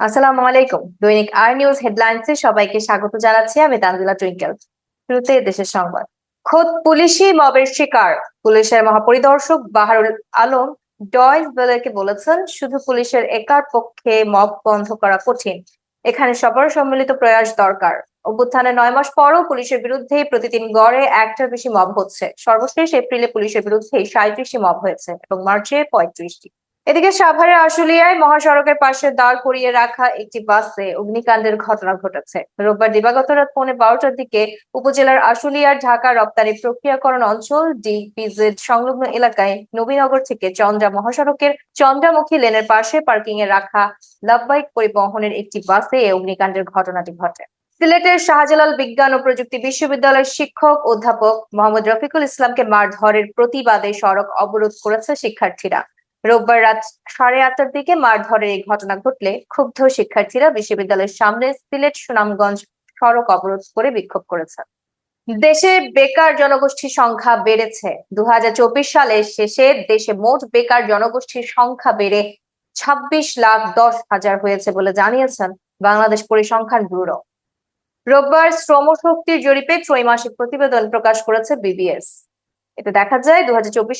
আসসালামু আলাইকুম। দৈনিক আর নিউজ হেডলাইন্সে সবাইকে স্বাগত জানাচ্ছি আমি তানজিলা টুইঙ্কেল। শুরুতে দেশের সংবাদ। খোদ পুলিশি মবের শিকার। পুলিশের মহাপরিদর্শক বাহারুল আলম ডয়েস বেলারকে বলেছেন, শুধু পুলিশের একার পক্ষে মব বন্ধ করা কঠিন। এখানে সবার সম্মিলিত প্রয়াস দরকার। অভ্যুত্থানের নয় মাস পরও পুলিশের বিরুদ্ধে প্রতিদিন গড়ে একটার বেশি মব হচ্ছে। সর্বশেষ এপ্রিলে পুলিশের বিরুদ্ধে সাঁত্রিশটি মব হয়েছে এবং মার্চে পঁয়ত্রিশটি। এদিকে সাভারের আশুলিয়ায় মহাসড়কের পাশে দাঁড় করিয়ে রাখা একটি বাসে অগ্নিকাণ্ডের ঘটনা ঘটেছে। রোববার দিবাগত রাত পৌনে বারোটার দিকে উপজেলার আশুলিয়ার ঢাকা রপ্তানি প্রক্রিয়াকরণ অঞ্চল ডিপিজেড সংলগ্ন এলাকায় নবীনগর থেকে চন্দ্রা মহাসড়কের চন্দ্রামুখী লেনের পাশে পার্কিং এ রাখা লাভবাইক পরিবহনের একটি বাসে অগ্নিকাণ্ডের ঘটনাটি ঘটে। সিলেটের শাহজালাল বিজ্ঞান ও প্রযুক্তি বিশ্ববিদ্যালয়ের শিক্ষক অধ্যাপক মোহাম্মদ রফিকুল ইসলামকে মারধরের প্রতিবাদে সড়ক অবরোধ করেছে শিক্ষার্থীরা। রোববার রাত সাড়ে আটটার দিকে মারধরের এই ঘটনা ঘটলে ক্ষুব্ধ শিক্ষার্থীরা বিশ্ববিদ্যালয়ের সামনে সিলেট সুনামগঞ্জ সড়ক অবরোধ করে বিক্ষোভ করেছে। দেশে বেকার জনগোষ্ঠীর সংখ্যা বেড়েছে। দু হাজার চব্বিশ সালের শেষে দেশে মোট বেকার জনগোষ্ঠীর সংখ্যা বেড়ে ছাব্বিশ লাখ দশ হাজার হয়েছে বলে জানিয়েছেন বাংলাদেশ পরিসংখ্যান ব্যুরো। রোববার শ্রমশক্তির জরিপে ত্রৈমাসিক প্রতিবেদন প্রকাশ করেছে বিবিএস। এতে দেখা যায় দু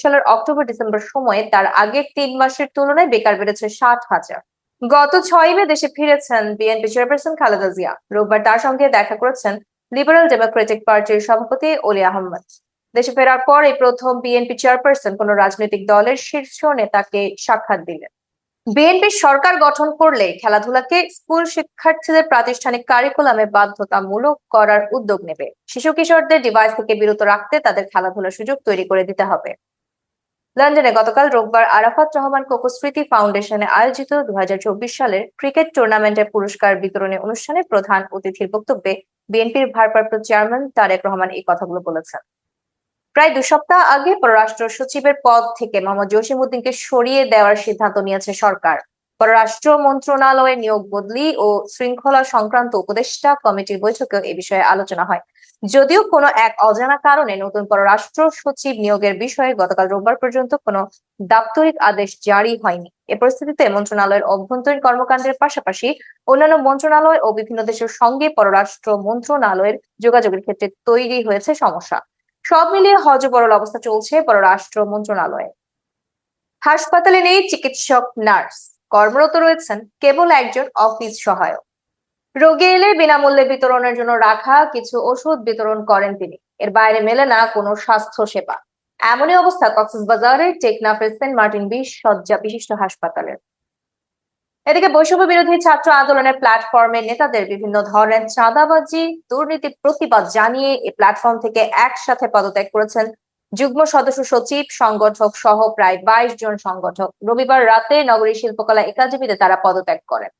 সালের অক্টোবর, ডিসেম্বর সময়ে তার আগের তিন মাসের তুলনায় বেকার বেড়েছে ষাট হাজার। গত ছয় মে দেশে ফিরেছেন বিএনপি চেয়ারপারসন খালেদা জিয়া। রোববার তার সঙ্গে দেখা করেছেন লিবারেল ডেমোক্রেটিক পার্টির সভাপতি অলি আহমদ। দেশে ফেরার পর এই প্রথম বিএনপি চেয়ারপারসন কোন রাজনৈতিক দলের শীর্ষ নেতাকে সাক্ষাৎ দিলেন। বিএনপি সরকার গঠন করলে খেলাধুলাকে স্কুল শিক্ষার্থীদের প্রাতিষ্ঠানিক কারিকুলামে বাধ্যতামূলক করার উদ্যোগ নেবে। শিশু কিশোরদের ডিভাইস থেকে বিরত রাখতে তাদের খেলাধুলার সুযোগ তৈরি করে দিতে হবে। লন্ডনে গতকাল রোববার আরাফাত রহমান কোকো স্মৃতি ফাউন্ডেশনে আয়োজিত দু হাজার চব্বিশ সালের ক্রিকেট টুর্নামেন্টের পুরস্কার বিতরণী অনুষ্ঠানে প্রধান অতিথির বক্তব্যে বিএনপির ভারপ্রাপ্ত চেয়ারম্যান তারেক রহমান এই কথাগুলো বলেছেন। প্রায় দু সপ্তাহ আগে পররাষ্ট্র সচিবের পদ থেকে মোহাম্মদ জসিম উদ্দিনকে সরিয়ে দেওয়ার সিদ্ধান্ত নিয়েছে সরকার। পররাষ্ট্র মন্ত্রণালয়ের নিয়োগ বদলি ও শৃঙ্খলা সংক্রান্ত উপদেষ্টা কমিটির বৈঠকেও এ বিষয়ে আলোচনা হয়। যদিও কোনো এক অজানা কারণে নতুন পররাষ্ট্র সচিব নিয়োগের বিষয়ে গতকাল রোববার পর্যন্ত কোনো দাপ্তরিক আদেশ জারি হয়নি। এ পরিস্থিতিতে মন্ত্রণালয়ের অভ্যন্তরীণ কর্মকাণ্ডের পাশাপাশি অন্যান্য মন্ত্রণালয় ও বিভিন্ন দেশের সঙ্গে পররাষ্ট্র মন্ত্রণালয়ের যোগাযোগের ক্ষেত্রে তৈরি হয়েছে সমস্যা। সব মিলিয়ে হজবরল অবস্থা চলছে পররাষ্ট্র মন্ত্রণালয়ে। হাসপাতালে নেই চিকিৎসক, নার্স। কর্মরত রয়েছেন কেবল একজন অফিস সহায়ক। রোগী এলে বিনামূল্যে বিতরণের জন্য রাখা কিছু ওষুধ বিতরণ করেন তিনি। এর বাইরে মেলে না কোনো স্বাস্থ্য সেবা। এমনই অবস্থা কক্সবাজারের টেকনাফের সেন্ট মার্টিন বিশ শয্যা বিশিষ্ট হাসপাতালের। এদিকে বৈষম্য বিরোধী ছাত্র আন্দোলনের প্ল্যাটফর্মের নেতাদের বিভিন্ন ধরনের চাঁদাবাজি, দুর্নীতি প্রতিবাদ জানিয়ে এই প্ল্যাটফর্ম থেকে একসাথে পদত্যাগ করেছেন যুগ্ম সদস্য সচিব, সংগঠক সহ প্রায় বাইশ জন সংগঠক। রবিবার রাতে নগরী শিল্পকলা একাডেমিতে তারা পদত্যাগ করেন।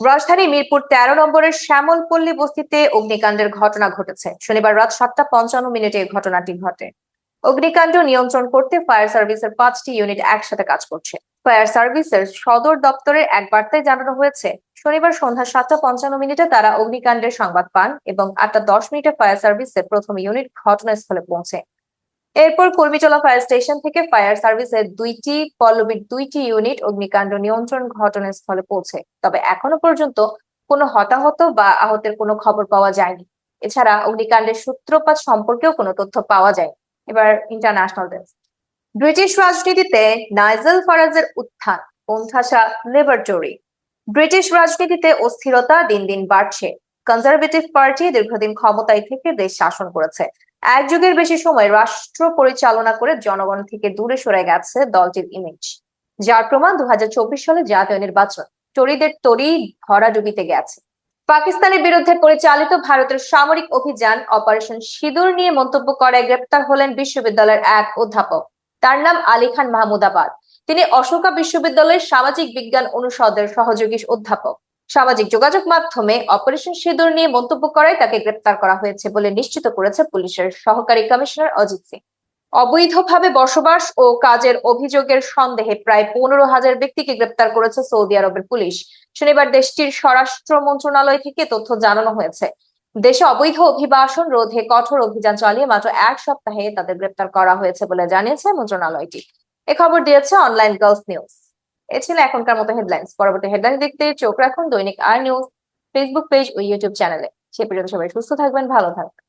রাজধানী মিরপুর তেরো নম্বরের শ্যামলপল্লী বস্তিতে অগ্নিকাণ্ডের ঘটনা ঘটেছে। শনিবার রাত সাতটা পঞ্চান্ন মিনিটে ঘটনাটি ঘটে। অগ্নিকাণ্ড নিয়ন্ত্রণ করতে ফায়ার সার্ভিসের পাঁচটি ইউনিট একসাথে কাজ করছে। ফায়ার সার্ভিসের সদর দপ্তরের এক বার্তায় জানানো হয়েছে, শনিবার সন্ধ্যা সাতটা পঞ্চান্ন মিনিটে তারা অগ্নিকাণ্ডের সংবাদ পান এবং আটটা দশ মিনিটে ফায়ার সার্ভিসের প্রথম ইউনিট ঘটনাস্থলে পৌঁছে। এরপর কর্মীচলা ফায়ার স্টেশন থেকে ফায়ার সার্ভিসের দুইটি, পল্লবীর দুইটি ইউনিট অগ্নিকাণ্ড নিয়ন্ত্রণ ঘটনাস্থলে পৌঁছে। তবে এখনও পর্যন্ত কোনো হতাহত বা আহতের কোনো খবর পাওয়া যায়নি। এছাড়া অগ্নিকাণ্ডের সূত্রপাত সম্পর্কেও কোনো তথ্য পাওয়া যায় এবার ইন্টারন্যাশনাল ডেস্ক ব্রিটিশ রাজনীতিতে নাইজেল ফারাজের উত্থান কোণঠাসা লেবারটরি ব্রিটিশ রাজনীতিতে অস্থিরতা দিন দিন বাড়ছে। কনজারভেটিভ পার্টি দীর্ঘদিন ক্ষমতায় থেকে দেশ শাসন করেছে। এক যুগের বেশি সময় রাষ্ট্র পরিচালনা করে জনগণ থেকে দূরে সরে গেছে দলটির ইমেজ যার প্রমাণ দু হাজার চব্বিশ সালে জাতীয় নির্বাচন। টরিদের তরি ডুবিতে গেছে। পাকিস্তানের বিরুদ্ধে পরিচালিত ভারতের সামরিক অভিযান অপারেশন সিঁদুর নিয়ে মন্তব্য করায় গ্রেপ্তার হলেন বিশ্ববিদ্যালয়ের এক অধ্যাপক। তার নাম আলী খান মাহমুদাবাদ। তিনি অশোকা বিশ্ববিদ্যালয়ের সামাজিক বিজ্ঞান অনুষদের সহযোগী অধ্যাপক। সামাজিক যোগাযোগ মাধ্যমে অপারেশন সিঁদুর নিয়ে মন্তব্য করায় তাকে গ্রেপ্তার করা হয়েছে বলে নিশ্চিত করেছে পুলিশের সহকারী কমিশনার অজিত সিং। অবৈধভাবে বসবাস ও কাজের অভিযোগের সন্দেহে প্রায় পনেরো হাজার ব্যক্তিকে গ্রেপ্তার করেছে সৌদি আরবের পুলিশ। শনিবার দেশটির স্বরাষ্ট্র মন্ত্রণালয় থেকে তথ্য জানানো হয়েছে। দেশে অবৈধ অভিবাসন রোধে কঠোর অভিযান চালিয়ে মাত্র এক সপ্তাহে তাদের গ্রেপ্তার করা হয়েছে বলে জানিয়েছে মন্ত্রণালয়টি। এ খবর দিয়েছে অনলাইন গার্লস নিউজ। এ ছিল এখনকার মতো হেডলাইন্স। পরবর্তী হেডলাইন দেখতে চোখ রাখুন দৈনিক আর নিউজ ফেসবুক পেজ ও ইউটিউব চ্যানেলে। সে পর্যন্ত সবাই সুস্থ থাকবেন, ভালো থাকবেন।